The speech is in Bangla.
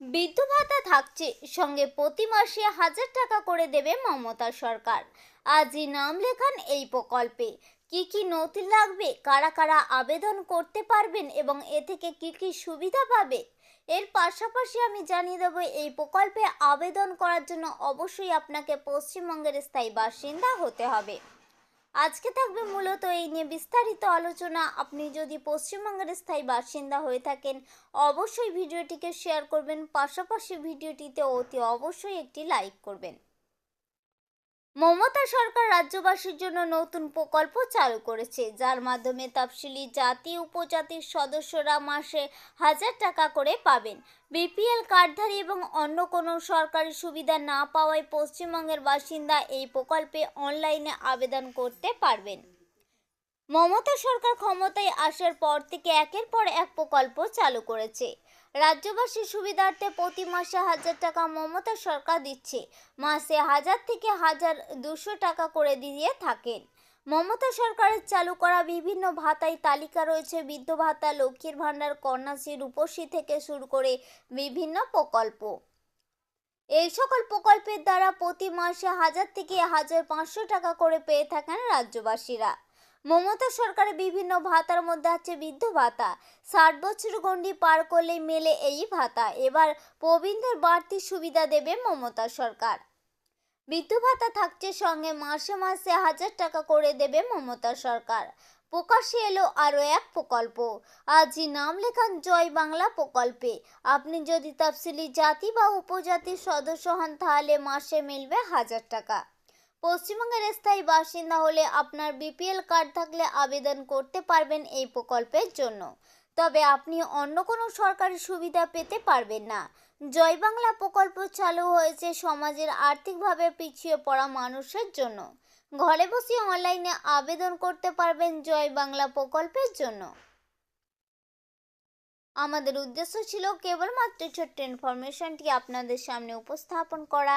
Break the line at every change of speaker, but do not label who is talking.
বৃদ্ধ ভাতা থাকছে। সঙ্গে প্রতি মাসে হাজার টাকা করে দেবে মমতা সরকার। আজই নাম লেখান এই প্রকল্পে। কি কি নথি লাগবে? কারা কারা আবেদন করতে পারবেন এবং এ থেকে কি কি সুবিধা পাবে? এর পাশাপাশি আমি জানিয়ে দেবো, এই প্রকল্পে আবেদন করার জন্য অবশ্যই আপনাকে পশ্চিমবঙ্গের স্থায়ী বাসিন্দা হতে হবে। আজকে থাকবে মূলত এই নিয়ে বিস্তারিত আলোচনা। আপনি যদি পশ্চিমবঙ্গের স্থায়ী বাসিন্দা হয়ে থাকেন, অবশ্যই ভিডিওটিকে শেয়ার করবেন। পাশাপাশি ভিডিওটিতে অতি অবশ্যই একটি লাইক করবেন। মমতা সরকার রাজ্যবাসীর জন্য নতুন প্রকল্প চালু করেছে। যার মাধ্যমে তফসিলি জাতি, উপজাতির সদস্যরা মাসে হাজার টাকা করে পাবেন। বিপিএল কার্ডধারী এবং অন্য কোনো সরকারি সুবিধা না পাওয়ায় পশ্চিমবঙ্গের বাসিন্দা এই প্রকল্পে অনলাইনে আবেদন করতে পারবেন। মমতা সরকার ক্ষমতায় আসার পর থেকে একের পর এক প্রকল্প চালু করেছে। রাজ্যবাসীর সুবিধার্থে প্রতি মাসে হাজার টাকা মমতা সরকার দিচ্ছে। মাসে হাজার থেকে হাজার দুশো টাকা করে দিয়ে থাকেন। মমতা সরকারের চালু করা বিভিন্ন ভাতায় তালিকা রয়েছে। বৃদ্ধ ভাতা, লক্ষ্মীর ভাণ্ডার, কন্যাশ্রী, রূপশ্রী থেকে শুরু করে বিভিন্ন প্রকল্প। এই সকল প্রকল্পের দ্বারা প্রতি মাসে হাজার থেকে হাজার পাঁচশো টাকা করে পেয়ে থাকেন রাজ্যবাসীরা। মমতা সরকারের বিভিন্ন ভাতার মধ্যে আছে বৃদ্ধ ভাতা। ষাট বছর গণ্ডি পার করলেই মেলে এই ভাতা। এবার প্রবীণদের বাড়তি সুবিধা দেবে মমতা সরকার। বৃদ্ধ ভাতা থাকছে সঙ্গে মাসে মাসে হাজার টাকা করে দেবে মমতা সরকার। প্রকাশে এলো আরও এক প্রকল্প। আজই নাম লেখান জয় বাংলা প্রকল্পে। আপনি যদি তফসিলি জাতি বা উপজাতির সদস্য হন, তাহলে মাসে মিলবে হাজার টাকা। পশ্চিমবঙ্গের স্থায়ী বাসিন্দা হলে আপনার বিপিএল কার্ড থাকলে আবেদন করতে পারবেন এই প্রকল্পের জন্য। তবে আপনি অন্য কোনো সরকারি সুবিধা পেতে পারবেন না। জয় বাংলা প্রকল্প চালু হয়েছে সমাজের আর্থিকভাবে পিছিয়ে পড়া মানুষের জন্য। ঘরে বসে অনলাইনে আবেদন করতে পারবেন জয় বাংলা প্রকল্পের জন্য। আমাদের উদ্দেশ্য ছিল কেবলমাত্র ছোট্ট ইনফরমেশনটি আপনাদের সামনে উপস্থাপন করা।